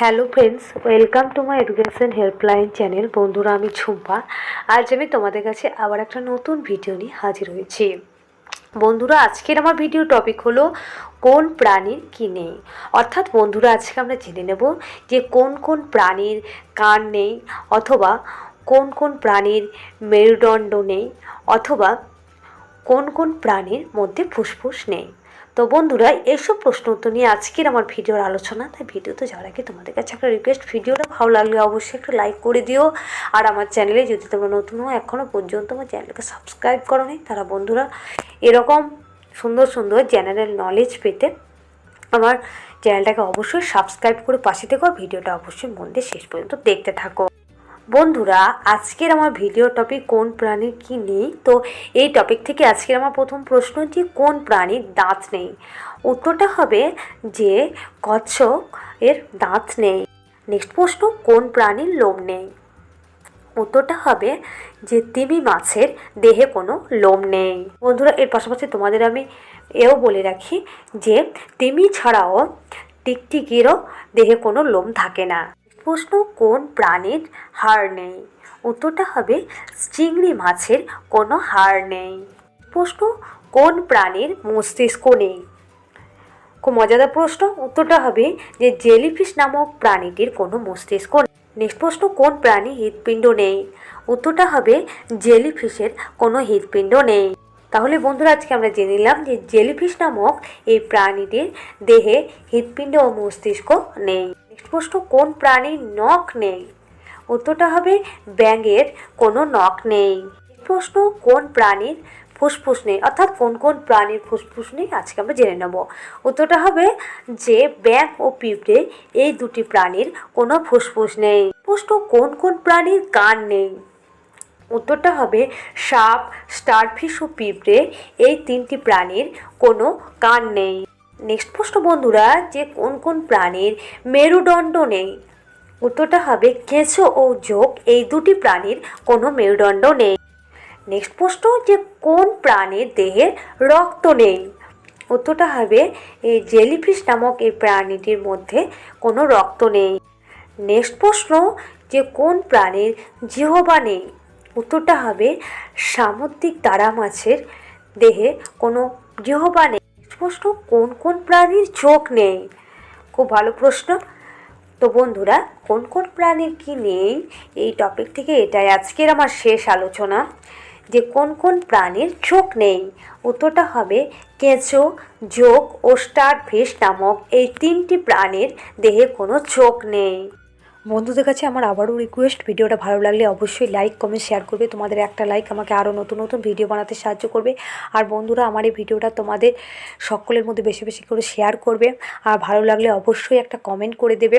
Hello friends welcome to my education helpline channel বন্ধুরা, আমি ঝুম্পা। আজ আমি তোমাদের কাছে আবার একটা নতুন ভিডিও নিয়ে হাজির হয়েছি। বন্ধুরা, আজকের আমার ভিডিও টপিক হলো, কোন প্রাণীর কী নেই? অর্থাৎ বন্ধুরা, আজকে আমরা জেনে নেব যে কোন কোন প্রাণীর কান নেই, অথবা কোন কোন প্রাণীর মেরুদণ্ড নেই, অথবা কোন কোন প্রাণীর মধ্যে ফুসফুস নেই। তো বন্ধুরা এইসব প্রশ্ন উত্তর নিয়ে আজকের আমার ভিডিওর আলোচনা। তাই ভিডিওতে যাওয়ার আগে তোমাদের কাছে একটা রিকোয়েস্ট ভিডিওটা ভালো লাগলে অবশ্যই একটু লাইক করে দিও। আর আমার চ্যানেলে যদি তোমরা নতুন হও এখনও পর্যন্ত আমার চ্যানেলকে সাবস্ক্রাইব করো নি তারা বন্ধুরা, এরকম সুন্দর সুন্দর জেনারেল নলেজ পেতে আমার চ্যানেলটাকে অবশ্যই সাবস্ক্রাইব করে পাশে থেকো ভিডিওটা অবশ্যই মন দিয়ে শেষ পর্যন্ত দেখতে থাকো। বন্ধুরা, আজকের আমার ভিডিও টপিক কোন প্রাণীর কি নেই? তো এই টপিক থেকে আজকের আমার প্রথম প্রশ্ন যে কোন প্রাণীর দাঁত নেই? উত্তরটা হবে যে, কচ্ছপ এর দাঁত নেই। নেক্সট প্রশ্ন, কোন প্রাণীর লোম নেই? উত্তরটা হবে যে, তিমি মাছের দেহে কোনো লোম নেই। বন্ধুরা, এর পাশাপাশি তোমাদের আমি এও বলে রাখি যে, তিমি ছাড়াও টিকটিকিরও দেহে কোনো লোম থাকে না। প্রশ্ন কোন প্রাণীর হাড় নেই? উত্তরটা হবে চিংড়ি মাছের কোনো হাড় নেই। প্রশ্ন, কোন প্রাণীর মস্তিষ্ক নেই? খুব মজাদার প্রশ্ন। উত্তরটা হবে যে জেলিফিশ নামক প্রাণীটির কোনো মস্তিষ্ক নেক্সট প্রশ্ন, কোন প্রাণী হৃৎপিণ্ড নেই? উত্তরটা হবে জেলিফিশের কোনো হৃৎপিণ্ড নেই। তাহলে বন্ধুরা, আজকে আমরা জেনে নিলাম যে জেলিফিশ নামক এই প্রাণীটির দেহে হৃৎপিণ্ড ও মস্তিষ্ক নেই। প্রশ্ন কোন প্রাণীর নখ নেই? উত্তরটা হবে ব্যাঙের কোনো নখ নেই। প্রশ্ন, কোন প্রাণীর ফুসফুস নেই? অর্থাৎ কোন কোন প্রাণীর ফুসফুস নেই? আজকে আমরা জেনে নেব। উত্তরটা হবে যে ব্যাঙ ও পিঁপড়ে এই দুটি প্রাণীর কোনো ফুসফুস নেই। প্রশ্ন, কোন কোন প্রাণীর কান নেই? উত্তরটা হবে সাপ, স্টারফিশ ও পিঁপড়ে এই তিনটি প্রাণীর কোনো কান নেই। নেক্সট প্রশ্ন বন্ধুরা, যে কোন কোন প্রাণীর মেরুদণ্ড নেই? উত্তরটা হবে কেঁচো ও যোগ। এই দুটি প্রাণীর কোনো মেরুদণ্ড নেই। নেক্সট প্রশ্ন যে কোন প্রাণীর দেহের রক্ত নেই? উত্তরটা হবে এই জেলিফিশ নামক এই প্রাণীটির মধ্যে কোনো রক্ত নেই। নেক্সট প্রশ্ন যে কোন প্রাণীর জিহবা নেই? উত্তরটা হবে সামুদ্রিক তারা মাছের দেহে কোনো জিহবা নেই। প্রশ্ন, কোন কোন প্রাণীর চোখ নেই? খুব ভালো প্রশ্ন। তো বন্ধুরা, কোন কোন প্রাণীর কি নেই? এই টপিক থেকে এটাই আজকের আমার শেষ আলোচনা। যে কোন কোন প্রাণীর চোখ নেই? উত্তরটা হবে কেঁচো যোগ ও স্টার ফিশ নামক এই তিনটি প্রাণীর দেহে কোনো চোখ নেই। বন্ধুদের কাছে আমার আবারও রিকোয়েস্ট ভিডিওটা ভালো লাগলে অবশ্যই লাইক কমেন্ট শেয়ার করবে। তোমাদের একটা লাইক আমাকে আরও নতুন নতুন ভিডিও বানাতে সাহায্য করবে। আর বন্ধুরা, আমার এই ভিডিওটা তোমাদের সকলের মধ্যে বেশি বেশি করে শেয়ার করবে। আর ভালো লাগলে অবশ্যই একটা কমেন্ট করে দেবে।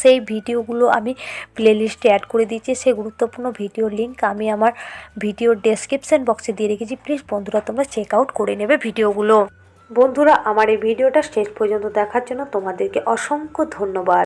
সেই ভিডিওগুলো আমি প্লেলিস্টে অ্যাড করে দিয়েছি। সেই গুরুত্বপূর্ণ ভিডিওর লিঙ্ক আমি আমার ভিডিওর ডেসক্রিপশান বক্সে দিয়ে রেখেছি। প্লিজ বন্ধুরা, তোমরা চেক আউট করে নেবে ভিডিওগুলো। বন্ধুরা, আমার এই ভিডিওটা শেষ পর্যন্ত দেখার জন্য তোমাদেরকে অসংখ্য ধন্যবাদ।